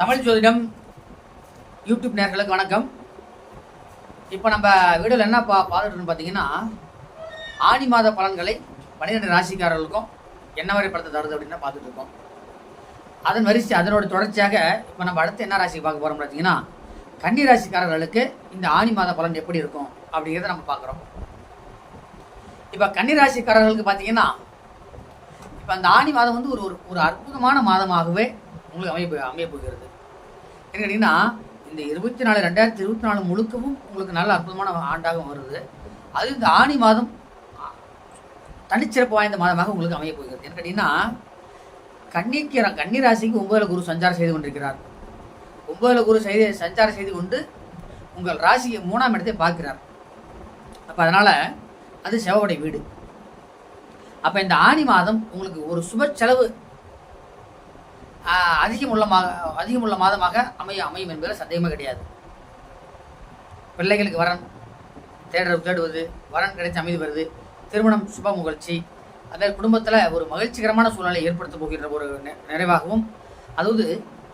தமிழ் ஜோதிடம் யூடியூப் நேர்களுக்கு வணக்கம். இப்போ நம்ம வீடியோவில் என்ன பா பார்த்துட்டு பார்த்தீங்கன்னா ஆணி மாத பலன்களை பன்னிரெண்டு ராசிக்காரர்களுக்கும் என்ன வரை படத்தை தருது அப்படின்னு பார்த்துட்டு இருக்கோம். அதன் வரிசை அதனோட தொடர்ச்சியாக இப்போ நம்ம அடுத்து என்ன ராசி பார்க்க போகிறோம் பார்த்தீங்கன்னா கன்னி ராசிக்காரர்களுக்கு இந்த ஆணி மாத பலன் எப்படி இருக்கும் அப்படிங்கிறத நம்ம பார்க்குறோம். இப்போ கன்னி ராசிக்காரர்களுக்கு பார்த்தீங்கன்னா இப்போ அந்த ஆணி மாதம் வந்து ஒரு ஒரு ஒரு அற்புதமான மாதமாகவே உங்களுக்கு அமைய அமைய போகிறது. என்ன கேட்டிங்கன்னா இந்த இருபத்தி நாலு ரெண்டாயிரத்தி இருபத்தி நாலு முழுக்கவும் உங்களுக்கு நல்ல அற்புதமான ஆண்டாக வருது. அது இந்த ஆணி மாதம் தனிச்சிறப்பு வாய்ந்த மாதமாக உங்களுக்கு அமைய போகிறது. என்ன கேட்டிங்கன்னா கன்னிக்கு கன்னி ராசிக்கு ஒன்பதுல குரு சஞ்சாரம் செய்து கொண்டிருக்கிறார். ஒன்பதுல குரு செய்து சஞ்சாரம் செய்து கொண்டு உங்கள் ராசிக்கு மூணாம் இடத்தை பார்க்கிறார். அப்போ அதனால் அது செவ்வாய் வீடு. அப்போ இந்த ஆணி மாதம் உங்களுக்கு ஒரு சுப செலவு அதிகமுள்ள மா அதிகமுள்ள மாதமாக அமைய அமையும் என்பதில் சந்தேகமே கிடையாது. பிள்ளைகளுக்கு வரன் தேடுற தேடுவது வரன் கிடைத்து அமைதி வருது திருமணம் சுப முகழ்ச்சி அதே குடும்பத்தில் ஒரு மகிழ்ச்சிகரமான சூழ்நிலை ஏற்படுத்த போகின்ற ஒரு நிறைவாகவும் அதாவது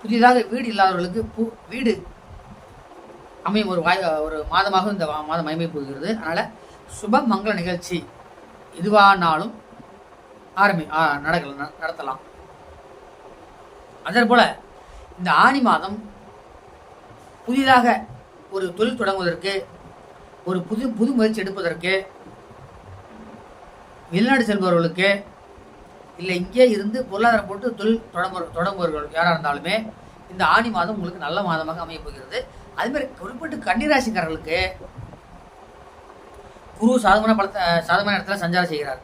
புதிதாக வீடு இல்லாதவர்களுக்கு பூ வீடு அமையும் ஒரு வாய் ஒரு மாதமாக இந்த மாதம் அமைய போகிறது. அதனால் சுப மங்கள நிகழ்ச்சி இதுவானாலும் ஆரம்பி நடக்கலாம் நடத்தலாம். அதே போல இந்த ஆணி மாதம் புதிதாக ஒரு தொழில் தொடங்குவதற்கு ஒரு புது புது முயற்சி எடுப்பதற்கு வெளிநாடு செல்பவர்களுக்கு இல்லை இங்கே இருந்து பொருளாதாரம் போட்டு தொழில் தொடங்கு தொடங்குபவர்கள் யாராக இருந்தாலுமே இந்த ஆணி மாதம் உங்களுக்கு நல்ல மாதமாக அமையப் போகிறது. அதுமாதிரி குறிப்பிட்டு கன்னிராசிக்காரர்களுக்கு குரு சாதமான பலத்தை சாதமான இடத்துல சஞ்சாரம் செய்கிறார்.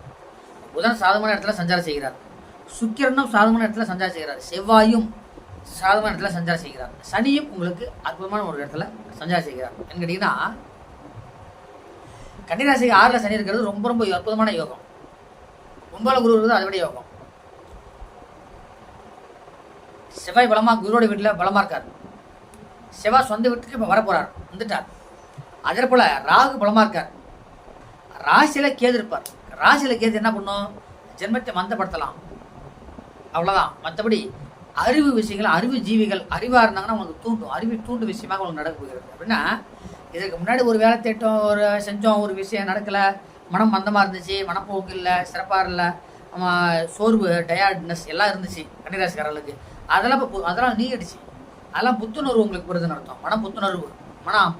புதன் சாதமான இடத்துல சஞ்சாரம் செய்கிறார். சுக்கிரனும் சாதமான இடத்துல சஞ்சாரம் செய்கிறார். செவ்வாயும் சாதமான இடத்துல சஞ்சாரம் செய்கிறார். சனியும் உங்களுக்கு அற்புதமான ஒரு இடத்துல சஞ்சாரம் செய்கிறார். என்ன கேட்டீங்கன்னா கன்னிராசிக்கு ஆறில் சனி இருக்கிறது ரொம்ப ரொம்ப அற்புதமான யோகம். ஒன்பதுல குரு இருக்கிறது அதை விட யோகம். செவ்வாய் பலமாக குருவோட வீட்டில் பலமாக இருக்கார். செவ்வாய் சொந்த வீட்டுக்கு இப்போ வரப்போகிறார் வந்துட்டார். அதே போல் ராகு பலமாக இருக்கார். ராசியில கேது இருப்பார். ராசியில் கேது என்ன பண்ணும்? ஜென்மத்தை மந்தப்படுத்தலாம். அவ்வளோதான் மற்றபடி அறிவு விஷயங்கள் அறிவு ஜீவிகள் அறிவாக இருந்தாங்கன்னா உங்களுக்கு தூண்டும். அறிவு தூண்டும் விஷயமாக உங்களுக்கு நடக்க போகிறது. அப்படின்னா இதுக்கு முன்னாடி ஒரு வேலை தேட்டம் ஒரு செஞ்சோம் ஒரு விஷயம் நடக்கலை. மனம் மந்தமாக இருந்துச்சு மனப்போக்கு இல்லை சிறப்பாக இல்லை. சோர்வு டயர்ட்னஸ் எல்லாம் இருந்துச்சு கன்னிராசிக்காரர்களுக்கு. அதெல்லாம் இப்போ அதெல்லாம் நீங்கிடுச்சு. அதெல்லாம் புத்துணர்வு உங்களுக்கு வருதுன்னு அர்த்தம். மன புத்துணர்வு மனம்.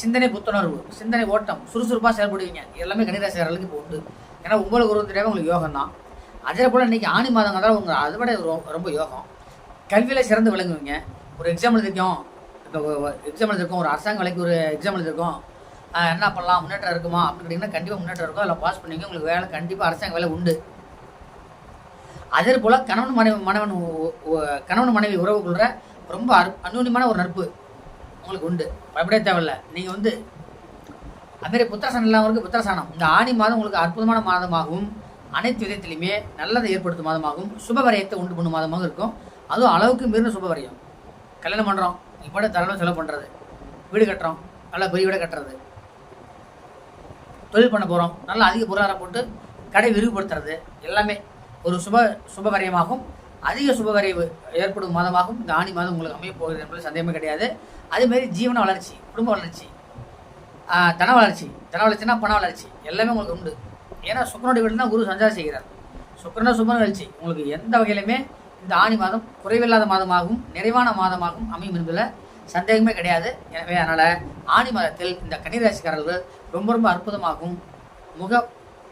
சிந்தனை புத்துணர்வு சிந்தனை ஓட்டம் சுறுசுறுப்பாக செயல்படுவீங்க. எல்லாமே கன்னிராசிக்காரர்களுக்கு இப்போ உண்டு. ஏன்னா உங்களுக்கு ஒரு தெரியாம உங்களுக்கு யோகம் தான் அதே போல் இன்னைக்கு ஆணி மாதங்கிறதால தான் உங்க அதை விட ரொம்ப யோகம். கல்வியில் சிறந்து விளங்குவீங்க. ஒரு எக்ஸாம் எழுதிருக்கோம். இப்போ எக்ஸாம் எழுதிருக்கோம். ஒரு அரசாங்க வேலைக்கு ஒரு எக்ஸாம் எழுதிருக்கோம். என்ன பண்ணலாம்? முன்னேற்றம் இருக்குமா? அப்படின்னு கேட்டிங்கன்னா கண்டிப்பாக முன்னேற்றம் இருக்கும். அதில் பாஸ் பண்ணிங்க உங்களுக்கு வேலை கண்டிப்பாக அரசாங்க வேலை உண்டு. அதே போல் கணவன் மனைவி மனைவன் கணவன் மனைவி உறவு கொள்கிற ரொம்ப அரு- ஒரு நட்பு உங்களுக்கு உண்டு. பயப்படவே தேவையில்ல. நீங்கள் வந்து அதுமாரி புத்திரசானம் இல்லாதவங்களுக்கு புத்திரசானம். இந்த ஆணி மாதம் உங்களுக்கு அற்புதமான மாதமாகவும் அனைத்து விதத்திலையுமே நல்லதை ஏற்படுத்தும் மாதமாகவும் சுபவரையத்தை உண்டு பண்ணும் மாதமாகவும் இருக்கும். அதுவும் அளவுக்கு மீறின சுபவரியம். கல்யாணம் பண்ணுறோம் இப்போ தரளவு செலவு பண்ணுறது வீடு கட்டுறோம் நல்லா பெரிய வீடை கட்டுறது. தொழில் பண்ண போகிறோம் நல்லா அதிக பொருளாதாரம் போட்டு கடை விரிவுபடுத்துறது எல்லாமே ஒரு சுப சுபவரியமாகவும் அதிக சுபவரைவு ஏற்படும் மாதமாகவும் இந்த ஆணி மாதம் உங்களுக்கு அமைய போகிறது என்பது சந்தேகமே கிடையாது. அதேமாரி ஜீவன வளர்ச்சி குடும்ப வளர்ச்சி தன வளர்ச்சி தன வளர்ச்சினா பண வளர்ச்சி எல்லாமே உங்களுக்கு உண்டு. ஏன்னா சுக்கரனுடைய வீடு தான் குரு சஞ்சாரம் செய்கிறார். சுக்கரனா சுப நிகழ்ச்சி. உங்களுக்கு எந்த வகையிலுமே இந்த ஆணி மாதம் குறைவில்லாத மாதமாகவும் நிறைவான மாதமாகவும் அமையும் என்பதில் சந்தேகமே கிடையாது. எனவே அதனால் ஆணி மாதத்தில் இந்த கன்னிராசிக்காரர்கள் ரொம்ப ரொம்ப அற்புதமாகவும் முக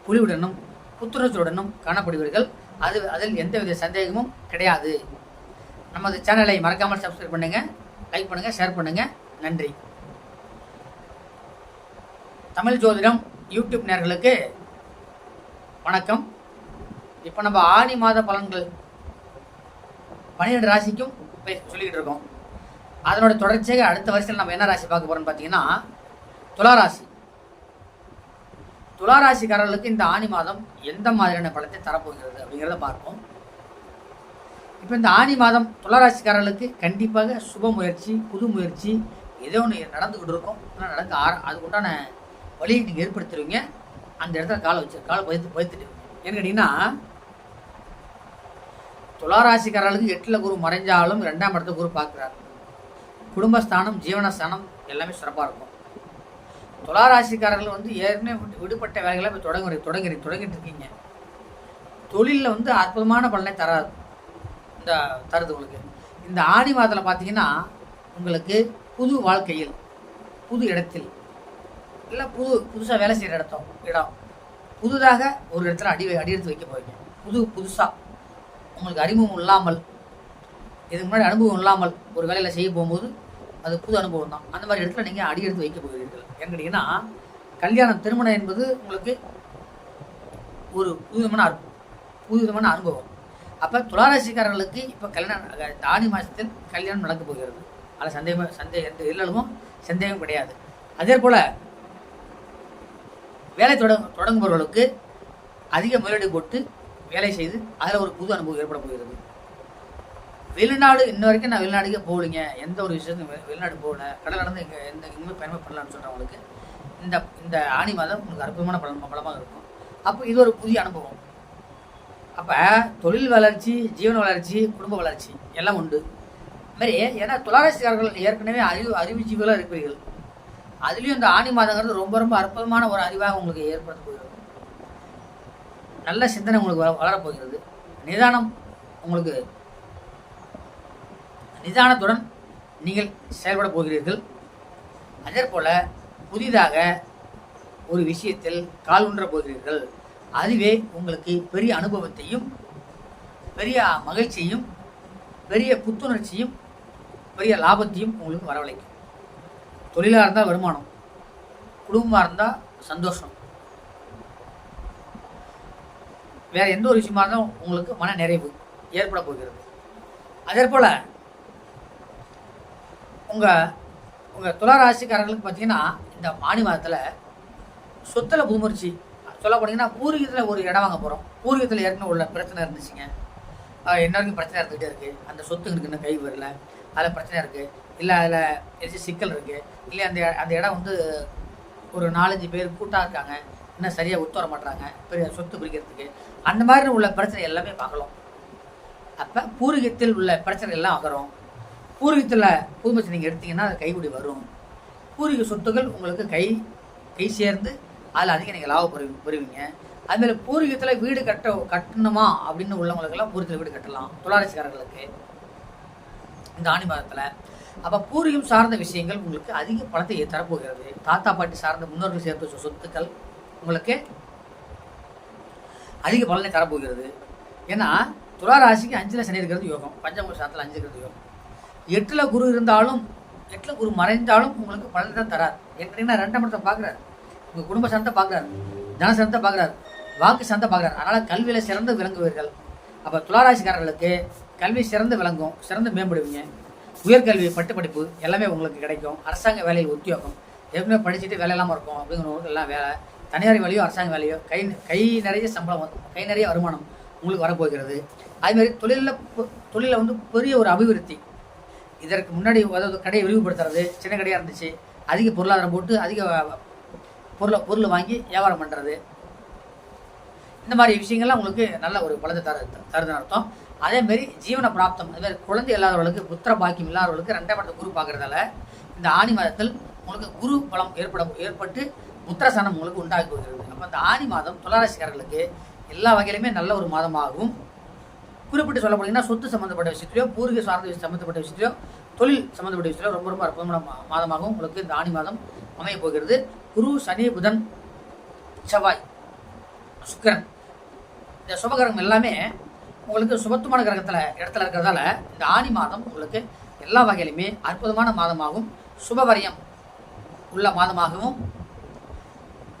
புலிவுடனும் புத்துணர்ச்சியுடனும் காணப்படுவீர்கள். அது அதில் எந்தவித சந்தேகமும் கிடையாது. நமது சேனலை மறக்காமல் சப்ஸ்கிரைப் பண்ணுங்கள் லைக் பண்ணுங்கள் ஷேர் பண்ணுங்கள் நன்றி. தமிழ் ஜோதிடம் யூடியூப் நேர்களுக்கு வணக்கம். இப்போ நம்ம ஆணி மாத பலன்கள் பன்னிரெண்டு ராசிக்கும் சொல்லிக்கிட்டு இருக்கோம். அதனோட தொடர்ச்சியாக அடுத்த வருஷத்தில் நம்ம என்ன ராசி பார்க்க போறோம்னு பார்த்தீங்கன்னா துலா ராசி. இந்த ஆணி மாதம் எந்த மாதிரியான பலத்தை தரப்போகிறது அப்படிங்கிறத பார்ப்போம். இப்போ இந்த ஆணி மாதம் துளாராசிக்காரர்களுக்கு கண்டிப்பாக சுப முயற்சி புது முயற்சி ஏதோ ஒன்று நடந்துக்கிட்டு இருக்கும். ஆனால் நடக்க ஆர அதுக்குண்டான வழியை நீங்கள் ஏற்படுத்திடுவீங்க. அந்த இடத்துல காலை வச்சு காலை பயத்து பயத்துட்டு. ஏன்னு கேட்டிங்கன்னா துளாராசிக்காரர்களுக்கு எட்டில் குரு மறைஞ்சாலும் ரெண்டாம் இடத்த குரு பார்க்குறாரு. குடும்பஸ்தானம் ஜீவனஸ்தானம் எல்லாமே சிறப்பாக இருக்கும். துளாராசிக்காரர்கள் வந்து ஏற்கனவே விடுபட்ட வேலைகளை இப்போ தொடங்குற தொடங்குறீங்க தொடங்கிட்டு இருக்கீங்க. தொழிலில் வந்து அற்புதமான பலனை தராது இந்த தருது உங்களுக்கு. இந்த ஆடி மாதத்தில் பார்த்தீங்கன்னா உங்களுக்கு புது வாழ்க்கையில் புது இடத்தில் இல்லை புது புதுசாக வேலை செய்கிற இடத்தம் இடம். புதுதாக ஒரு இடத்துல அடி அடி எடுத்து வைக்க போறீங்க. புது புதுசாக உங்களுக்கு அறிமுகம் இல்லாமல் இதுக்கு முன்னாடி அனுபவம் இல்லாமல் ஒரு வேலையில் செய்ய போகும்போது அது புது அனுபவம் தான். அந்த மாதிரி இடத்துல நீங்கள் அடி எடுத்து வைக்க போகிறீர்கள். ஏன்னு கேட்டிங்கன்னா கல்யாணம் திருமணம் என்பது உங்களுக்கு ஒரு புதுவிதமான அற்பு- புதுவிதமான அனுபவம். அப்போ துளாராசிக்காரர்களுக்கு இப்போ கல்யாணம் இந்த மாதத்தில் கல்யாணம் நடக்க போகிறது. அதில் சந்தேகம் சந்தேகம் எந்த இல்லமும் சந்தேகம் கிடையாது. அதே போல் வேலை தொடங்க தொடங்குபவர்களுக்கு அதிக முதலீடு போட்டு வேலை செய்து அதில் ஒரு புது அனுபவம் ஏற்பட போகிறது. வெளிநாடு இன்ன வரைக்கும் நான் வெளிநாடுக்கே போகலைங்க. எந்த ஒரு விஷயத்தையும் வெளிநாடு போகல. கடல் நடந்து இங்கே எந்த இனிமேல் பயணம் பண்ணலாம்னு சொல்கிறவங்களுக்கு இந்த இந்த ஆணி மாதம் உங்களுக்கு அற்புதமான பலன் பலமாக இருக்கும். அப்போ இது ஒரு புதிய அனுபவம். அப்போ தொழில் வளர்ச்சி ஜீவன வளர்ச்சி குடும்ப வளர்ச்சி எல்லாம் உண்டு. இதுமாரி ஏன்னா துளாராசிக்காரர்கள் ஏற்கனவே அறிவு அறிவு ஜீவிகளாக இருக்கிறீர்கள் அதுலேயும் இந்த ஆணி மாதங்கிறது ரொம்ப ரொம்ப அற்புதமான ஒரு அறிவாக உங்களுக்கு ஏற்படுத்த போகிறது. நல்ல சிந்தனை உங்களுக்கு வளரப்போகிறது நிதானம் உங்களுக்கு நிதானத்துடன் நீங்கள் செயல்பட போகிறீர்கள். அதே போல் புதிதாக ஒரு விஷயத்தில் கால் உன்ற போகிறீர்கள். அதுவே உங்களுக்கு பெரிய அனுபவத்தையும் பெரிய மகிழ்ச்சியும் பெரிய புத்துணர்ச்சியும் பெரிய லாபத்தையும் உங்களுக்கு வரவழைக்கும். தொழிலாக இருந்தால் வருமானம். குடும்பமாக இருந்தால் சந்தோஷம். வேறு எந்த ஒரு விஷயமா இருந்தாலும் உங்களுக்கு மன நிறைவு ஏற்பட போகிறது. அதே போல் உங்கள் உங்கள் துளாராசிக்காரர்களுக்கு பார்த்தீங்கன்னா இந்த ஆணி மாதத்தில் சொத்தில் பூமிர்ச்சி சொல்ல போனீங்கன்னா பூர்வீகத்தில் ஒரு இடம் வாங்க போகிறோம் பூர்வீகத்தில் ஏற்கனவே உள்ள பிரச்சனை இருந்துச்சுங்க. என்ன வரைக்கும் பிரச்சனை இருந்துகிட்டே இருக்குது அந்த சொத்து எனக்கு இன்னும் கை வரல. அதில் பிரச்சனை இருக்குது இல்லை அதில் ஏதாச்சும் சிக்கல் இருக்குது இல்லை அந்த அந்த இடம் வந்து ஒரு நாலஞ்சு பேர் கூட்டாக இருக்காங்க. இன்னும் சரியாக ஒத்து வர மாட்றாங்க. பெரிய சொத்து பிரிக்கிறதுக்கு. அந்த மாதிரி உள்ள பிரச்சனை எல்லாமே பார்க்கலாம் அப்போ பூர்வீகத்தில் உள்ள பிரச்சனை எல்லாம் அகரும். பூர்வீகத்தில் புதுமச்சு நீங்கள் எடுத்தீங்கன்னா அது கைகூடி வரும். பூர்வீக சொத்துக்கள் உங்களுக்கு கை கை சேர்ந்து அதில் அதிகம் நீங்கள் லாபம் பெறு பெறுவீங்க. அதுமாதிரி பூர்வீகத்தில் வீடு கட்ட கட்டணுமா அப்படின்னு உள்ளவங்களுக்கெல்லாம் பூர்வீகத்தில் வீடு கட்டலாம். துளாராசிக்காரர்களுக்கு இந்த ஆணி மாதத்தில். அப்போ பூர்வீகம் சார்ந்த விஷயங்கள் உங்களுக்கு அதிக பணத்தை தரப்போகிறது. தாத்தா பாட்டி சார்ந்த முன்னோர்கள் சேர்த்து வச்ச சொத்துக்கள் உங்களுக்கு அதிக பலனை தரப்போகிறது. ஏன்னா துலா ராசிக்கு அஞ்சில் சனி இருக்கிறது யோகம். பஞ்சம சாரத்தில் அஞ்சு இருக்கிறது யோகம். எட்டில் குரு இருந்தாலும் எட்டில் குரு மறைந்தாலும் உங்களுக்கு பலனை தான் தரார். ஏன்னா ரெண்டாம் இடத்தை பார்க்குறாரு உங்கள் குடும்ப சந்தை பார்க்குறாரு தன சந்தை பார்க்குறாரு வாக்கு சந்தை பார்க்குறாரு அதனால் கல்வியில் சிறந்து விளங்குவீர்கள். அப்போ துளாராசிக்காரர்களுக்கு கல்வி சிறந்து விளங்கும் சிறந்து மேம்படுவீங்க. உயர்கல்வி பட்டு படிப்பு எல்லாமே உங்களுக்கு கிடைக்கும். அரசாங்க வேலையில் உத்தியோகம். ஏற்கனவே படிச்சுட்டு வேலை இல்லாமல் இருக்கும் அப்படிங்கிறவங்களுக்கு எல்லாம் வேலை. தனியார் வேலையோ அரசாங்க வேலையோ கை கை நிறைய சம்பளம் வந்து- கை நிறைய வருமானம் உங்களுக்கு வரப்போகிறது. அதுமாதிரி தொழிலில் தொழிலில் வந்து பெரிய ஒரு அபிவிருத்தி. இதற்கு முன்னாடி அதாவது கடையை விரிவுபடுத்துறது சின்ன கடையாக இருந்துச்சு. அதிக பொருளாதாரம் போட்டு அதிக பொருளை பொருள் வாங்கி வியாபாரம் பண்ணுறது இந்த மாதிரி விஷயங்கள்லாம் உங்களுக்கு நல்ல ஒரு பலத்தை தரு தருதுன்னு அர்த்தம். அதேமாரி ஜீவன பிராப்தம் அதே மாதிரி குழந்தை இல்லாதவர்களுக்கு புத்திர பாக்கியம் இல்லாதவர்களுக்கு ரெண்டாம் இடத்த குரு பார்க்கறதால இந்த ஆணி மாதத்தில் உங்களுக்கு குரு பலம் ஏற்பட ஏற்பட்டு புத்திரசனம் உங்களுக்கு உண்டாகி போகிறது. அப்போ இந்த ஆணி மாதம் துளாராசிக்காரர்களுக்கு எல்லா வகையிலுமே நல்ல ஒரு மாதமாகும். குறிப்பிட்டு சொல்ல போனீங்கன்னா சொத்து சம்மந்தப்பட்ட விஷயத்திலையோ பூர்வீக சார்ந்த விஷயம் சம்மந்தப்பட்ட விஷயத்திலையோ தொழில் சம்மந்தப்பட்ட விஷயத்திலோ ரொம்ப ரொம்ப அற்புதமான மாதமாகவும் உங்களுக்கு இந்த ஆணி மாதம் அமைய போகிறது. குரு சனி புதன் செவ்வாய் சுக்கிரன். இந்த சுபகிரகம் எல்லாமே உங்களுக்கு சுபத்துமான கிரகத்தில் இடத்துல இருக்கிறதால இந்த ஆணி மாதம் உங்களுக்கு எல்லா வகையிலுமே அற்புதமான மாதமாகவும் சுபவரியம் உள்ள மாதமாகவும்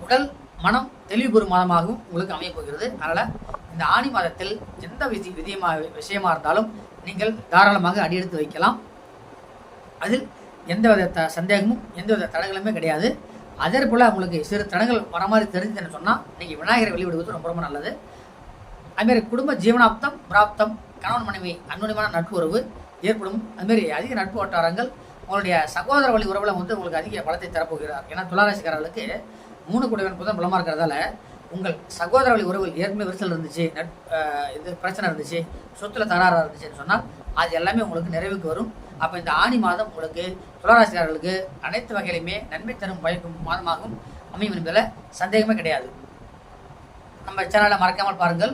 உடல் மனம் தெளிவுபெறும் மாதமாகவும் உங்களுக்கு அமைய போகிறது. அதனால் இந்த ஆணி மாதத்தில் எந்த விதி விதியமாக விஷயமா இருந்தாலும் நீங்கள் தாராளமாக அடியெடுத்து வைக்கலாம். அதில் எந்தவித த சந்தேகமும் எந்த வித தடங்களுமே கிடையாது. அதே போல் உங்களுக்கு சிறு தடங்கள் வர மாதிரி தெரிஞ்சுதுன்னு சொன்னால் நீங்கள் விநாயகரை வெளிவிடுவது ரொம்ப ரொம்ப நல்லது. அதுமாரி குடும்ப ஜீவனாப்தம் பிராப்தம் கணவன் மனைவி அன்னுடையமான நட்பு உறவு ஏற்படும். அதுமாரி அதிக நட்பு வட்டாரங்கள் உங்களுடைய சகோதர வழி உறவில் வந்து உங்களுக்கு அதிக பலத்தை தரப்போகிறார். ஏன்னா துளாராசிக்காரர்களுக்கு மூணு குடைவன் புதன் பலமாக இருக்கிறதால உங்கள் சகோதர வழி உறவில் ஏற்கனவே விரிசல் இருந்துச்சு நட் இது பிரச்சனை இருந்துச்சு சொத்துல தகராறாக இருந்துச்சுன்னு சொன்னால் அது எல்லாமே உங்களுக்கு நிறைவுக்கு வரும். அப்போ இந்த ஆணி மாதம் உங்களுக்கு துளாராசிரியர்களுக்கு அனைத்து வகையிலுமே நன்மை தரும் பயக்கும் மாதமாகவும் அமையும் என்பதில் சந்தேகமே கிடையாது. நம்ம சேனலை மறக்காமல் பாருங்கள்.